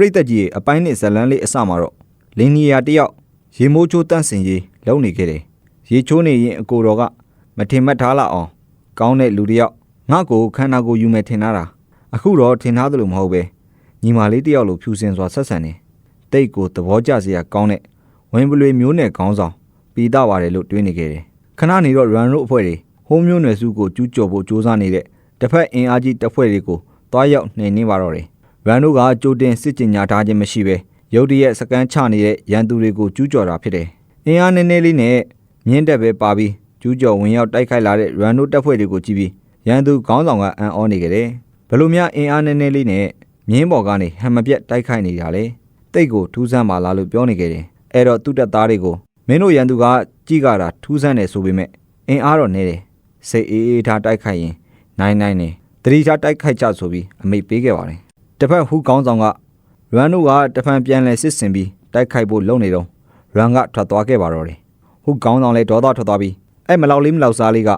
ပြိသက်ကြီးရဲ့အပိုင်းနဲ့ဇလန်းလေးအစမှာတော့လင်းနီယာတယောက်ရေမိုးချိုးတန့်စင်ရေးလုံနေခဲ့တယ်ရေချိုးနေရင်အကိုတော်ကမထင်မှတ်ထားလောက်အောင်ကောင်းတဲ့လူတစ်ယောက်ငါ့ကိုခန္ဓာကိုယ်ယူမယ်ထင်ထားတာအခုတော့ထင်ထားသလိုမဟုတ်ပဲညီမလေးတယောက်လိုဖြူစင်စွာဆက်ဆံနေတိတ်ကိုသဘောကျစရာကောင်းတဲ့ဝင်ပလွေမျိုးနဲ့ခေါင်းဆောင်ပြီးသားပါတယ်လို့တွေးနေခဲ့တယ်ခဏနေတော့ run တို့အဖွဲ့တွေဟိုးမျိုးနယ်စုကိုကျူးကျော်ဖို့စ조사နေတဲ့တစ်ဖက်အင်အားကြီးတပ်ဖွဲ့တွေကိုတွားရောက်နှိမ်နင်းပါတော့တယ် ရန်တို့ကကြိုတင်စစ်ကြင်ညာထားခြင်းမရှိပဲရုတ်တရက်စကန်ချနေတဲ့ရန်သူတွေကိုကျူးကျော်တာဖြစ်တယ်အင်အားနည်းနည်းလေးနဲ့မြင်းတက်ပဲပါပြီးကျူးကျော်ဝင်ရောက်တိုက်ခိုက်လာတဲ့ရန်တို့တပ်ဖွဲ့တွေကိုကြည့်ပြီးရန်သူခေါင်းဆောင်ကအံ့ဩနေကြတယ်ဘလို့များအင်အားနည်းနည်းလေးနဲ့မြင်းပေါ်ကနေဟမ်မပြက်တိုက်ခိုက်နေတာလေတိတ်ကိုထူးဆန်းပါလားလို့ပြောနေကြတယ်အဲ့တော့သူ့တပ်သားတွေကိုမင်းတို့ရန်သူကကြည့်ကြတာထူးဆန်းတယ်ဆိုပေမဲ့အင်အားတော့နေတယ်စိတ်အေးအေးထားတိုက်ခိုက်ရင်နိုင်နိုင်နေတတိထားတိုက်ခိုက်ကြဆိုပြီးအမိတ်ပေးခဲ့ပါတယ် တစ်ဖက်ဟူကောင်းဆောင်ကရန်တို့ကတဖန်ပြန်လဲစစ်ဆင်ပြီးတိုက်ခိုက်ဖို့လုပ်နေတော့ရန်ကထွက်သွားခဲ့ပါတော့တယ်ဟူကောင်းဆောင်လည်းဒေါသထွက်သွားပြီးအဲ့မလောက်လေးမလောက်စားလေးက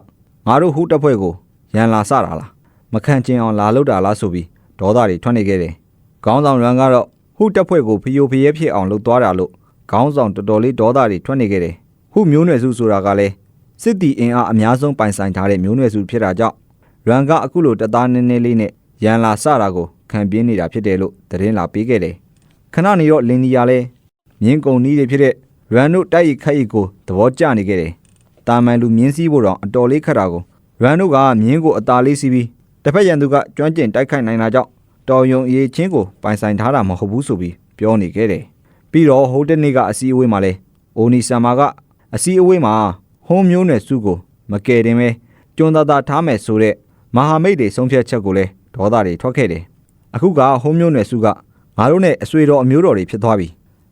ငါတို့ဟူတပ်ဖွဲ့ကိုရန်လာစတာလားမခံကျင်အောင်လာလို့တာလားဆိုပြီးဒေါသတွေထွက်နေခဲ့တယ်ခေါင်းဆောင်ရန်ကတော့ဟူတပ်ဖွဲ့ကိုဖျို့ဖျဲဖြစ်အောင်လုပ်သွားတာလို့ခေါင်းဆောင်တော်တော်လေးဒေါသတွေထွက်နေခဲ့တယ်ဟူမျိုးနွယ်စုဆိုတာကလည်းစစ်တီအင်အားအများဆုံးပိုင်ဆိုင်ထားတဲ့မျိုးနွယ်စုဖြစ်တာကြောင့်ရန်ကအခုလိုတသားနည်းနည်းလေးနဲ့ရန်လာစတာကို ခံပြင်းနေတာဖြစ်တယ်လို့သတင်းလာပေးခဲ့တယ်ခဏနေတော့လင်နီယာလည်းမြင်းကုံနီးတွေဖြစ်တဲ့ရန်တို့တိုက်ရိုက်ခိုက်ရိုက်ကိုသဘောကျနေခဲ့တယ်တာမန်လူမြင်းစည်းဖို့တော့အတော်လေးခက်တာကိုရန်တို့ကမြင်းကိုအသာလေးစီးပြီးတစ်ဖက်ရန်သူကကျွမ်းကျင်တိုက်ခိုက်နိုင်တာကြောင့်တော်ယုံအရေးချင်းကိုပိုင်ဆိုင်ထားတာမဟုတ်ဘူးဆိုပြီးပြောနေခဲ့တယ်ပြီးတော့ဟိုတနေ့ကအစည်းအဝေးမှာလဲအိုနီဆာမာကအစည်းအဝေးမှာဟုံးမျိုးနယ်စုကိုမကယ်တင်ပဲကျွန်းသားသားထားမယ်ဆိုတဲ့မဟာမိတ်တွေဆုံးဖြတ်ချက်ကိုလည်းဒေါသတွေထွက်ခဲ့တယ် အခုကဟုံးမျိုးနယ်စုကငါတို့နဲ့အဆွေတော်အမျိုးတော်တွေဖြစ်သွားပြီ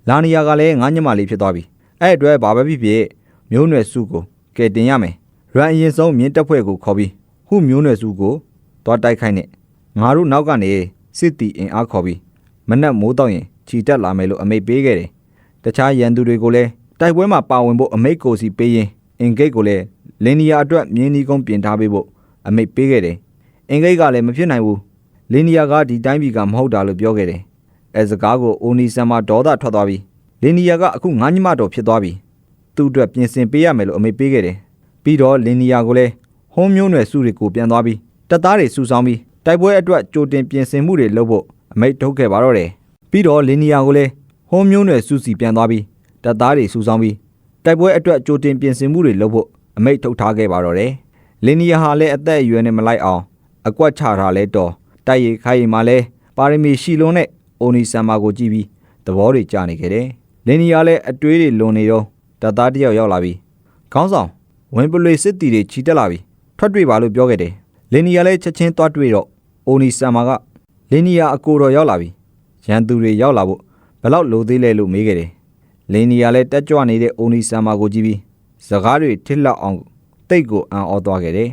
လာနီယာကလည်းငါညမလေးဖြစ်သွားပြီအဲ့အတွက်ဘာပဲဖြစ်ဖြစ်မျိုးနယ်စုကိုကယ်တင်ရမယ်ရန်အရင်ဆုံးမြင်းတက်ဖွဲ့ကိုခေါ်ပြီးဟုမျိုးနယ်စုကိုတွားတိုက်ခိုက်နေငါတို့နောက်ကနေစစ်တီအင်အားခေါ်ပြီးမနက်မိုးတော့ရင်ခြီတက်လာမယ်လို့အမိတ်ပေးခဲ့တယ်တခြားရန်သူတွေကိုလည်းတိုက်ပွဲမှာပါဝင်ဖို့အမိတ်ကိုစီပေးရင်အင်ဂိတ်ကိုလည်းလင်နီယာအတွက်မြင်းနီကုန်းပြင်ထားပေးဖို့အမိတ်ပေးခဲ့တယ်အင်ဂိတ်ကလည်းမဖြစ်နိုင်ဘူး လင်နီယာကဒီတိုင်းပြည်ကမဟုတ်တာလို့ပြောခဲ့တယ်အဲစကားကိုအိုနီဆန်မှာဒေါသထွက်သွားပြီးလင်နီယာကအခုငါးညမတော်ဖြစ်သွားပြီသူ့အတွက်ပြင်ဆင်ပေးရမယ်လို့အမိတ်ပေးခဲ့တယ်ပြီးတော့လင်နီယာကိုလည်းဟုံးမျိုးနွယ်စုတွေကိုပြန်သွားပြီးတပ်သားတွေစုဆောင်းပြီးတိုက်ပွဲအတွက်ကြိုတင်ပြင်ဆင်မှုတွေလုပ်ဖို့အမိတ်ထုတ်ခဲ့ပါတော့တယ်ပြီးတော့လင်နီယာကိုလည်းဟုံးမျိုးနွယ်စုစီပြန်သွားပြီးတပ်သားတွေစုဆောင်းပြီးတိုက်ပွဲအတွက်ကြိုတင်ပြင်ဆင်မှုတွေလုပ်ဖို့အမိတ်ထုတ်ထားခဲ့ပါတော့တယ်လင်နီယာဟာလည်းအသက်အရွယ်နဲ့မလိုက်အောင်အကွက်ချထားလဲတော် တိုက်ရိုက်ခိုင်းရင်မှလည်းပါရမီရှိလုံးနဲ့အိုနီဆမ်မာကိုကြည့်ပြီးသဘောတွေကျနေခဲ့တယ်လင်နီယာလည်းအတွေးတွေလွန်နေတော့တပ်သားတစ်ယောက်ရောက်လာပြီးခေါင်းဆောင်ဝင်ပလွေစစ်တီတွေခြိတက်လာပြီးထွက်တွေ့ပါလို့ပြောခဲ့တယ်လင်နီယာလည်းချက်ချင်းသွားတွေ့တော့အိုနီဆမ်မာကလင်နီယာအကိုတော်ရောက်လာပြီးရန်သူတွေရောက်လာဖို့ဘယ်လောက်လိုသေးလဲလို့မေးခဲ့တယ်လင်နီယာလည်းတက်ကြွနေတဲ့အိုနီဆမ်မာကိုကြည့်ပြီးစကားတွေထစ်လောက်အောင်တိတ်ကိုအံ့ဩသွားခဲ့တယ်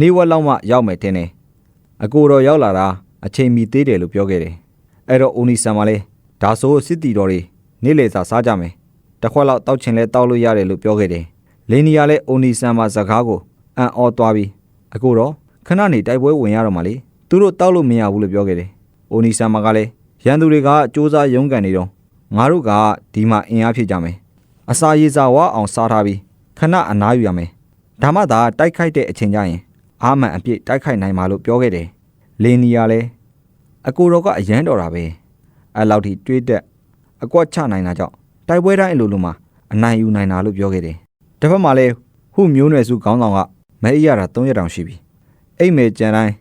နေဝက်လောက်မှရောက်မယ်ထင်တယ် အကိုတော်ရောက်လာတာအချိန်မီသေးတယ်လို့ပြောခဲ့တယ်အဲ့တော့အိုနီဆမ်မာလည်းဒါဆိုစစ်တီတော်တွေနေ့လေစာစားကြမယ်တစ်ခွက်လောက်တောက်ချင်လဲတောက်လို့ရတယ်လို့ပြောခဲ့တယ်လင်နီယာလည်းအိုနီဆန်မှာစကားကိုအံ့ဩသွားပြီးအခုတော့ခဏနေတိုက်ပွဲဝင်ရတော့မှလေသူတို့တောက်လို့မရဘူးလို့ပြောခဲ့တယ်အိုနီဆန်မှာကလည်းရန်သူတွေကစ조사ရုံးကန်နေတော့ငါတို့ကဒီမှာအင်အားဖြစ်ကြမယ်အစာရေစာဝအောင်စားထားပြီးခဏအနားယူရမယ်ဒါမှသာတိုက်ခိုက်တဲ့အချိန်ကျရင် အာမန်အပြည့်တိုက်ခိုက်နိုင်မှာလို့ပြောခဲ့တယ်လင်နီယာလည်းအကိုတော်ကအရန်တော်တာပဲအဲ့လောက်ထိတွေးတက်အကွက်ချနိုင်တာကြောင့်တိုက်ပွဲတိုင်းအလိုလိုမှာအနိုင်ယူနိုင်တာလို့ပြောခဲ့တယ်။တစ်ဖက်မှာလည်းဟုမျိုးနွယ်စုခေါင်းဆောင်ကမဲအရတာ3ရက်တောင်ရှိပြီ။အိမ်မဲကြံတိုင်း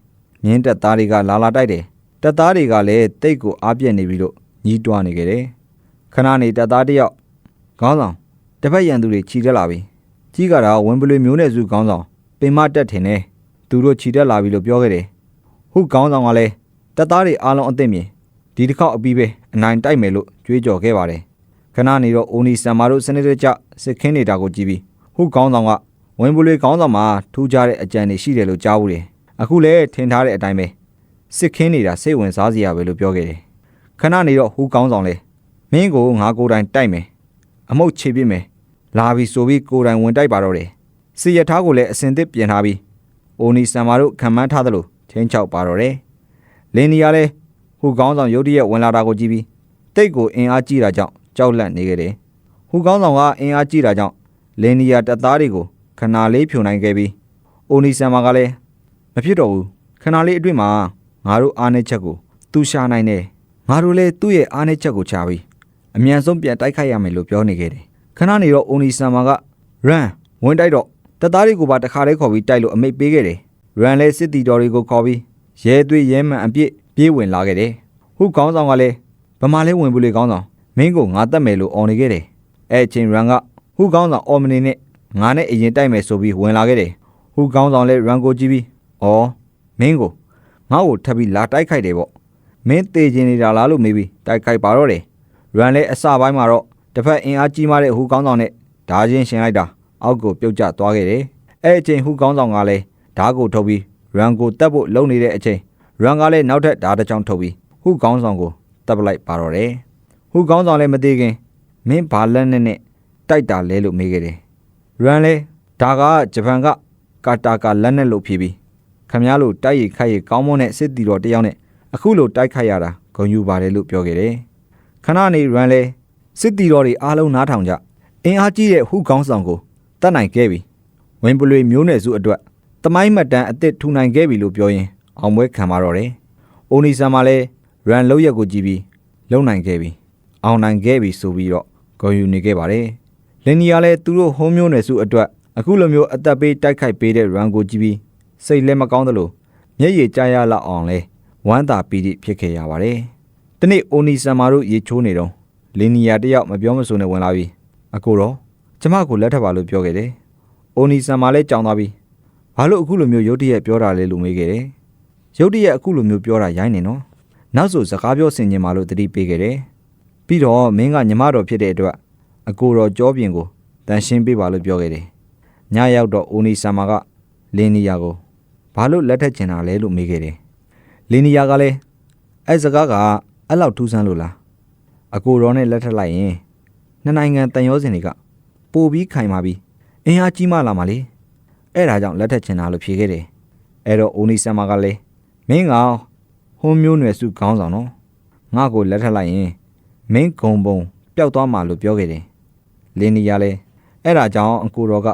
မြင်းတက်သားတွေကလာလာတိုက်တယ်။တက်သားတွေကလည်းတိတ်ကိုအားပြက်နေပြီလို့ညီးတွားနေခဲ့တယ်။ခဏနေတက်သားတယောက်ခေါင်းဆောင်တစ်ဖက်ရန်သူတွေခြိတက်လာပြီ။ကြီးကတော့ဝင်းပလွေမျိုးနွယ်စုခေါင်းဆောင်ပင်မတက်ထင်တယ်။ သူတို့ခြိတက်လာပြီလို့ပြောခဲ့တယ်။ဟုခေါင်းဆောင်ကလည်းတက်သားတွေအားလုံးအသိမြင်ဒီတစ်ခေါက်အပြီးပဲအနိုင်တိုက်မယ်လို့ကြွေးကြော်ခဲ့ပါတယ်ခဏနေတော့အိုနီဆန်မာတို့စနစ်တကျစစ်ခင်းနေတာကိုကြည့်ပြီးဟုကောင်းဆောင်ကဝင်ပလွေကောင်းဆောင်မှာထူးခြားတဲ့အကြံတွေရှိတယ်လို့ကြားဘူးတယ်အခုလည်းထင်ထားတဲ့အတိုင်းပဲစစ်ခင်းနေတာစိတ်ဝင်စားစရာပဲလို့ပြောခဲ့တယ်ခဏနေတော့ဟူကောင်းဆောင်လဲမင်းကိုငါကိုယ်တိုင်တိုက်မယ်အမုတ်ချေပြစ်မယ်လာပြီဆိုပြီးကိုယ်တိုင်ဝင်တိုက်ပါတော့တယ်စီရထားကိုလည်းအစင်သစ်ပြင်ထားပြီး အိုနီဆန်မာတို့ခံမှန်းထားသလိုချင်းချောက်ပါတော့တယ်လင်းနီယာလည်းဟူကောင်းဆောင်ရုတ်တရက်ဝင်လာတာကိုကြည့်ပြီးတိတ်ကိုအင်အားကြီးတာကြောင့်ကြောက်လန့်နေခဲ့တယ်ဟူကောင်းဆောင်ကအင်အားကြီးတာကြောင့်လင်နီယာတပ်သားတွေကိုခဏလေးဖြုံနိုင်ခဲ့ပြီးအိုနီဆန်မာကလည်းမဖြစ်တော့ဘူးခဏလေးအတွင်းမှာငါတို့အားနေချက်ကိုသူရှာနိုင်တယ်ငါတို့လည်းသူ့ရဲ့အားနေချက်ကိုချပြီးအမြန်ဆုံးပြန်တိုက်ခိုက်ရမယ်လို့ပြောနေခဲ့တယ်ခဏနေတော့အိုနီဆန်မာကရန်ဝင်တိုက်တော့ တပ်သားတွေကိုပါတခါတည်းခေါ်ပြီးတိုက်လို့အမိတ်ပေးခဲ့တယ်ရန်လည်းစစ်တီတော်တွေကိုခေါ်ပြီးရဲသွေးရဲမှန်အပြစ်ပြေးဝင်လာခဲ့တယ်ဟူကောင်းဆောင်ကလည်းဗမာလဲဝင်ဘူးလေကောင်းဆောင်မင်းကိုငါတတ်မယ်လို့អော်နေခဲ့တယ်အဲ့အချိန်ရန်ကဟူကောင်းဆောင်အော်မနေနဲ့ငါနဲ့အရင်တိုက်မယ်ဆိုပြီးဝင်လာခဲ့တယ်ဟူကောင်းဆောင်လည်းရန်ကိုကြည့်ပြီးဩမင်းကိုငါ့ကိုထပ်ပြီးလာတိုက်ခိုက်တယ်ပေါ့မင်းတေချင်နေတာလားလို့မေးပြီးတိုက်ခိုက်ပါတော့တယ်ရန်လည်းအစပိုင်းမှာတော့တစ်ဖက်အင်အားကြီးမားတဲ့ဟူကောင်းဆောင်နဲ့ဓာချင်းရှင်လိုက်တာ အောက်ကိုပြုတ်ကျသွားခဲ့တယ်အဲ့အချိန်ဟူကောင်းဆောင်ကလည်းဓာကိုထုတ်ပြီးရန်ကိုတက်ဖို့လုံနေတဲ့အချိန်ရန်ကလည်းနောက်ထပ်ဓာတစ်ချောင်းထုတ်ပြီးဟူကောင်းဆောင်ကိုတပ်ပလိုက်ပါတော့တယ်ဟူကောင်းဆောင်လည်းမသေးခင်မင်းဘာလက်နဲ့နဲ့တိုက်တာလဲလို့မေးခဲ့တယ်ရန်လည်းဒါကဂျပန်ကကာတာကာလက်နဲ့လို့ဖြေပြီးခမည်းလို့တိုက်ရိုက်ခိုက်ရိုက်ကောင်းမွန်တဲ့စစ်တီတော်တယောက်နဲ့အခုလိုတိုက်ခိုက်ရတာဂုဏ်ယူပါတယ်လို့ပြောခဲ့တယ်ခဏနေရန်လည်းစစ်တီတော်တွေအားလုံးနားထောင်ကြအင်အားကြီးတဲ့ဟူကောင်းဆောင်ကို တတ်နိုင်ခဲ့ပြီဝင်ပလွေမျိုးနွယ်စုအတွက်တမိုင်းမှတ်တမ်းအစ်စ်ထူနိုင်ခဲ့ပြီလို့ပြောရင်အောင်ပွဲခံပါတော့တယ်။အိုနီဆန်မှာလည်းရန်လောက်ရက်ကိုကြည့်ပြီးလုံနိုင်ခဲ့ပြီ။အောင်နိုင်ခဲ့ပြီဆိုပြီးတော့ဂုဏ်ယူနေခဲ့ပါတယ်။လင်နီယာလည်းသူတို့ဟုံးမျိုးနွယ်စုအတွက်အခုလိုမျိုးအသက်ပေးတိုက်ခိုက်ပေးတဲ့ရန်ကိုကြည့်ပြီးစိတ်လည်းမကောင်းသလိုမျက်ရည်ကျရလောက်အောင်လဲဝမ်းသာပီတိဖြစ်ခဲ့ရပါတယ်။ဒီနေ့အိုနီဆန်မာတို့ရေချိုးနေတော့လင်နီယာတယောက်မပြောမဆိုနဲ့ဝင်လာပြီးအကိုတော့ ကျမကိုလက်ထပ်ပါလို့ပြောခဲ့တယ်။အိုနီဆန်မာလည်းကြောင်သွားပြီးဘာလို့အခုလိုမျိုးရုတ်တရက်ပြောတာလဲလို့မေးခဲ့တယ်။ရုတ်တရက်အခုလိုမျိုးပြောတာရိုင်းနေနော်။နောက်ဆိုစကားပြောဆင်ခြင်ပါလို့တတိပေးခဲ့တယ်။ပြီးတော့မင်းကညီမတော်ဖြစ်တဲ့အတွက်အကိုတော်ကြောပြင်ကိုတန်ရှင်းပေးပါလို့ပြောခဲ့တယ်။ညရောက်တော့အိုနီဆန်မာကလင်းနီယာကိုဘာလို့လက်ထပ်ချင်တာလဲလို့မေးခဲ့တယ်။လင်းနီယာကလည်းအဲ့စကားကအဲ့လောက်ထူးဆန်းလို့လား။အကိုတော်နဲ့လက်ထပ်လိုက်ရင်နှစ်နိုင်ငံတန်ရောစင်တွေက ပို့ပြီးခိုင်ပါပြီ။အင်အားကြီးမှလာမှာလေ။အဲ့ဒါကြောင့်လက်ထက်ချင်တာလို့ဖြေခဲ့တယ်။အဲ့တော့အိုနီဆန်မာကလည်းမင်းကဟွန်းမျိုးနွယ်စုခေါင်းဆောင်နော်။ငါ့ကိုလက်ထက်လိုက်ရင်မင်းဂုံပုံပျောက်သွားမှာလို့ပြောခဲ့တယ်။လင်းနီယာလည်းအဲ့ဒါကြောင့်အကိုတော်က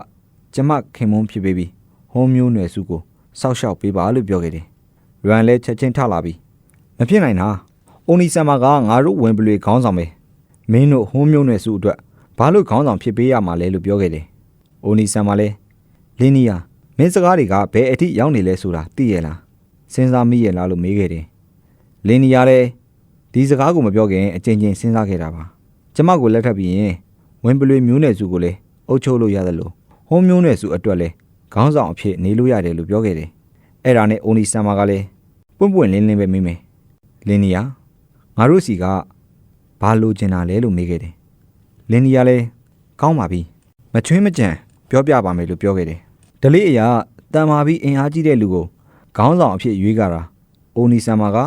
ကျမခင်မုန်းဖြစ်ပေးပြီးဟွန်းမျိုးနွယ်စုကိုစောက်ရှောက်ပေးပါလို့ပြောခဲ့တယ်။ရွမ်လည်းချက်ချင်းထလာပြီးမဖြစ်နိုင်တာ။အိုနီဆန်မာကငါတို့ဝင်ပလွေခေါင်းဆောင်ပဲ။မင်းတို့ဟွန်းမျိုးနွယ်စုအတွက် ဘာလို့ခေါင်းဆောင်ဖြစ်ပေးရမှာလဲလို့ပြောခဲ့တယ်။အိုနီဆန်မာလည်းလင်းနီယာမင်းစကားတွေကဘယ်အထိရောက်နေလဲဆိုတာသိရလားစဉ်းစားမိရလားလို့မေးခဲ့တယ်လင်းနီယာလည်းဒီစကားကိုမပြောခင်အချိန်ချင်းစဉ်းစားခဲ့တာပါကျမကိုလက်ထပ်ပြီးရင်ဝင်ပလွေမျိုးနယ်စုကိုလည်းအုပ်ချုပ်လို့ရတယ်လို့ဟိုးမျိုးနယ်စုအတွက်လည်းခေါင်းဆောင်အဖြစ်နေလို့ရတယ်လို့ပြောခဲ့တယ်အဲ့ဒါနဲ့အိုနီဆန်မာကလည်းပွင့်ပွင့်လင်းလင်းပဲမေးမယ်လင်းနီယာငါတို့စီကဘာလိုချင်တာလဲလို့မေးခဲ့တယ် လင်းနီယာလည်းကောင်းပါပြီမချွင်းမကြံပြောပြပါမယ်လို့ပြောခဲ့တယ်။ဒလေးအရာတန်မာပြီးအင်အားကြီးတဲ့လူကိုခေါင်းဆောင်အဖြစ်ရွေးကြတာအိုနီဆန်မာက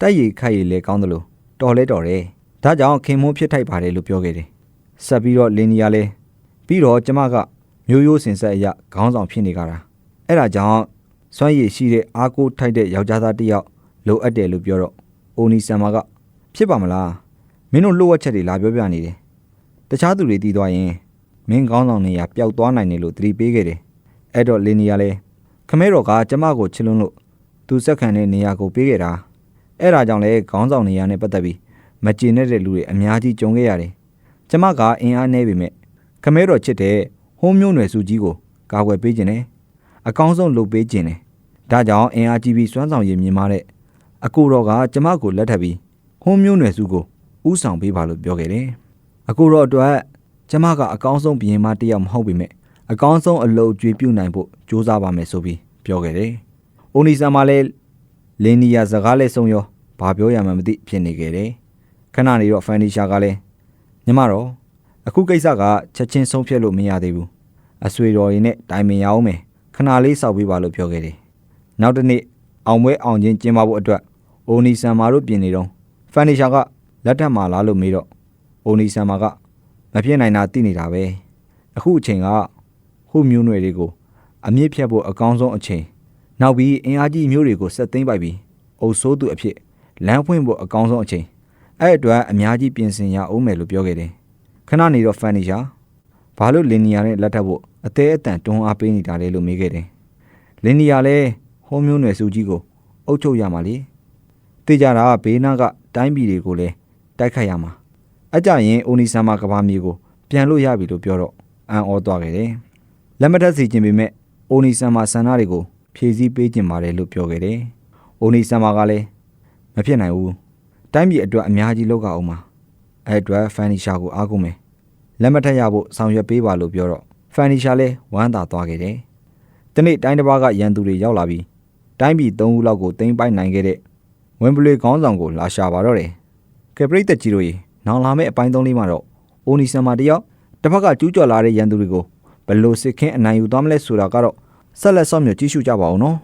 တိုက်ရိုက်ခိုက်ရည်လဲကောင်းတယ်လို့တော်လဲတော်တယ်။ဒါကြောင့်ခင်မွန်းဖြစ်ထိုက်ပါတယ်လို့ပြောခဲ့တယ်။ဆက်ပြီးတော့လင်းနီယာလဲပြီးတော့ကျမကမျိုးရိုးစင်ဆက်အရာခေါင်းဆောင်ဖြစ်နေကြတာ။အဲ့ဒါကြောင့်စွမ်းရည်ရှိတဲ့အားကိုးထိုက်တဲ့ယောက်ျားသားတစ်ယောက်လိုအပ်တယ်လို့ပြောတော့အိုနီဆန်မာကဖြစ်ပါမလားမင်းတို့လှုပ်ဝက်ချက်တွေလာပြောပြနေတယ်။ တခြားသူတွေတည်သွားရင်မင်းကောင်းဆောင်နေရပျောက်သွားနိုင်တယ်လို့သတိပေးခဲ့တယ်။အဲ့တော့လင်းနီယာလည်းခမဲတော်ကကျမကိုချစ်လွန်းလို့သူစက်ခံတဲ့နေရာကိုပေးခဲ့တာ။အဲ့ဒါကြောင့်လည်းခေါင်းဆောင်နေရာနဲ့ပတ်သက်ပြီးမကျေနပ်တဲ့လူတွေအများကြီးကြုံခဲ့ရတယ်။ကျမကအင်အားနည်းပေမဲ့ခမဲတော်ချစ်တဲ့ဟိုးမျိုးနွယ်စုကြီးကိုကာကွယ်ပေးခြင်းနဲ့အကောင်းဆုံးလုပ်ပေးခြင်းနဲ့ဒါကြောင့်အင်အားကြီးပြီးစွမ်းဆောင်ရည်မြင်မာတဲ့အကိုတော်ကကျမကိုလက်ထပ်ပြီးဟိုးမျိုးနွယ်စုကိုဥဆောင်ပေးပါလို့ပြောခဲ့တယ်။ အကိုတော်အတွက်ကျမကအကောင်းဆုံးဘီရင်မတစ်ယောက်မဟုတ်ပေမဲ့အကောင်းဆုံးအလုပ်ကြွေးပြုနိုင်ဖို့ကြိုးစားပါမယ်ဆိုပြီးပြောခဲ့တယ်။အိုနီဆန်မှာလည်းလင်းနီယာစကားလည်းဆုံးရောဘာပြောရမှန်းမသိဖြစ်နေခဲ့တယ်။ခဏနေတော့ဖန်နီရှာကလည်းညီမတော်အခုကိစ္စကချက်ချင်းဆုံးဖြတ်လို့မရသေးဘူး။အဆွေတော်ရင်နဲ့တိုင်ပင်ရအောင်မယ်ခဏလေးစောက်ပေးပါလို့ပြောခဲ့တယ်။နောက်တစ်နေ့အောင်ပွဲအောင်ချင်းကျင်းပဖို့အတွက်အိုနီဆန်မာတို့ပြင်နေတော့ဖန်နီရှာကလက်ထပ်မှာလားလို့မေးတော့ အိုနီဆန်မာကမဖြစ်နိုင်တာသိနေတာပဲအခုအချိန်ကဟိုမျိုးနွယ်တွေကိုအမြင့်ဖြတ်ဖို့အကောင်းဆုံးအချိန်နောက်ပြီးအင်အားကြီးမျိုးတွေကိုဆက်သိမ်းပိုက်ပြီးအုပ်ဆိုးသူအဖြစ်လမ်းဖွင့်ဖို့အကောင်းဆုံးအချိန်အဲ့အတွက်အများကြီးပြင်ဆင်ရအောင်မယ်လို့ပြောခဲ့တယ်ခဏနေတော့ဖန်နီရှာဘာလို့လင်နီယာနဲ့လက်ထပ်ဖို့အသေးအတန်တွန်းအားပေးနေတာလဲလို့မေးခဲ့တယ်လင်နီယာလည်းဟိုးမျိုးနွယ်စုကြီးကိုအုပ်ချုပ်ရမှာလေသိကြတာကဘေးနားကတိုင်းပြည်တွေကိုလည်းတိုက်ခိုက်ရမှာ အကြရင်အိုနီဆာမာကဘာမြေကိုပြန်လို့ရပြီလို့ပြောတော့အံ့ဩသွားခဲ့တယ်လက်မထက်စီခြင်းပေမဲ့အိုနီဆာမာဆန္ဒတွေကိုဖြည့်ဆည်းပေးခြင်းပါတယ်လို့ပြောခဲ့တယ်အိုနီဆာမာကလည်းမဖြစ်နိုင်ဘူးတိုင်းပြည်အတွက်အများကြီးလောက်ကအောင်မှာအဲ့အတွက်ဖန်နီရှာကိုအားကိုးမယ်လက်မထက်ရဖို့ဆောင်ရွက်ပေးပါလို့ပြောတော့ဖန်နီရှာလည်းဝမ်းသာသွားခဲ့တယ်ဒီနေ့တိုင်းတစ်ပါးကရန်သူတွေရောက်လာပြီးတိုင်းပြည်၃ခုလောက်ကိုတင်ပိုက်နိုင်ခဲ့တဲ့ဝင်ပလွေခေါင်းဆောင်ကိုလာရှာပါတော့တယ်ကဲပရိသတ်ကြီးတို့ရေ နောင်လာမယ့်အပိုင်း၃လေးမှာတော့အိုနီဆာမာတယောက်တစ်ဖက်ကကျူးကျော်လာတဲ့ရန်သူတွေကိုဘယ်လို့စစ်ခင်းအနိုင်ယူသွားမလဲဆိုတာကတော့ဆက်လက်ဆောင်မြေကြည့်ရှုကြပါအောင်နော်